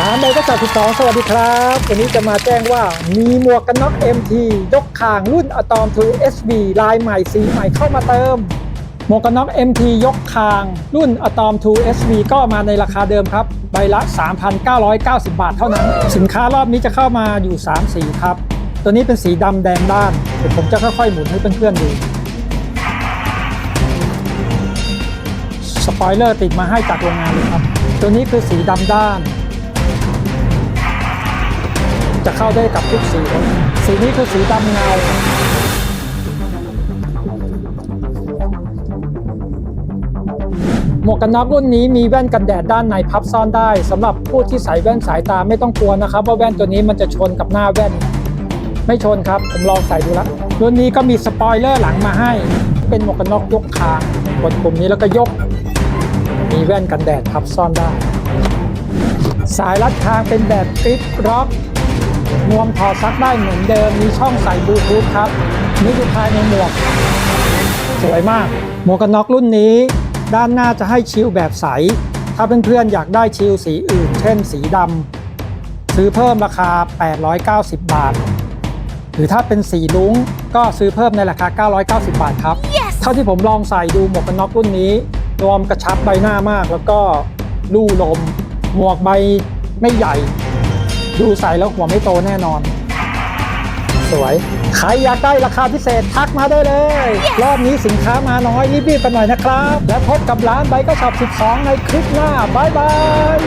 ร้านใดก็จัด12สวัสดีครับ วันนี้จะมาแจ้งว่ามีหมวกกันน็อก MT ยกคางรุ่นอะตอม 2 SB ลายใหม่สีใหม่เข้ามาเติม หมวกกันน็อก MT ยกคาง รุ่นอะตอม 2 SB ก็มาในราคาเดิมครับใบละ 3,990 บาทเท่านั้น สินค้ารอบนี้จะเข้ามาอยู่ 3 สีครับ ตัวนี้เป็นสีดำแดงด้านเดี๋ยวผมจะค่อยๆหมุนให้เพื่อนๆดูสปอยเลอร์ติดมาให้จากโรงงานเลยครับ ตัวนี้คือสีดำด้าน จะเข้าได้กับทุกสี สีนี้คือสีดำเงา หมวกกันน็อกรุ่นนี้มีแว่นกันแดดด้านในพับซ่อนได้สำหรับผู้ที่ใส่แว่นสายตาไม่ต้องกลัวนะครับ ว่าแว่นตัวนี้มันจะชนกับหน้าแว่น ไม่ชนครับ ผมลองใส่ดูแล้วรุ่นนี้ก็มีสปอยเลอร์หลังมาให้ เป็นหมวกกันน็อกยกคางกดปุ่มนี้แล้วก็ยก มีแว่นกันแดดพับซ่อนได้ สายรัดคางเป็นแบบกริปร็อก วมถอดซักได้เหมือนเดิมมีช่องใส่บลูทูธครับ นี่คือภายในหมวก สวยมาก หมวกกันน็อกรุ่นนี้ ด้านหน้าจะให้ชิลแบบใส ถ้าเพื่อนๆอยากได้ชิลสีอื่น เช่นสีดำซื้อเพิ่มราคา 890 บาท หรือถ้าเป็นสีลุ้งก็ซื้อเพิ่มในราคา 990 บาทครับเท่าที่ผมลองใส่ดูหมวกกันน็อกรุ่นนี้รวมกระชับใบหน้ามากแล้วก็ลู่ลม หมวกใบไม่ใหญ่ ดูใส่แล้วหัวไม่โตแน่นอน สวย ใครอยากได้ราคาพิเศษทักมาได้เลย รอบนี้สินค้ามาน้อยรีบๆกันหน่อยนะครับ แล้วพบกับร้านไบก็ช็อป 12 ในคลิปหน้าบายบาย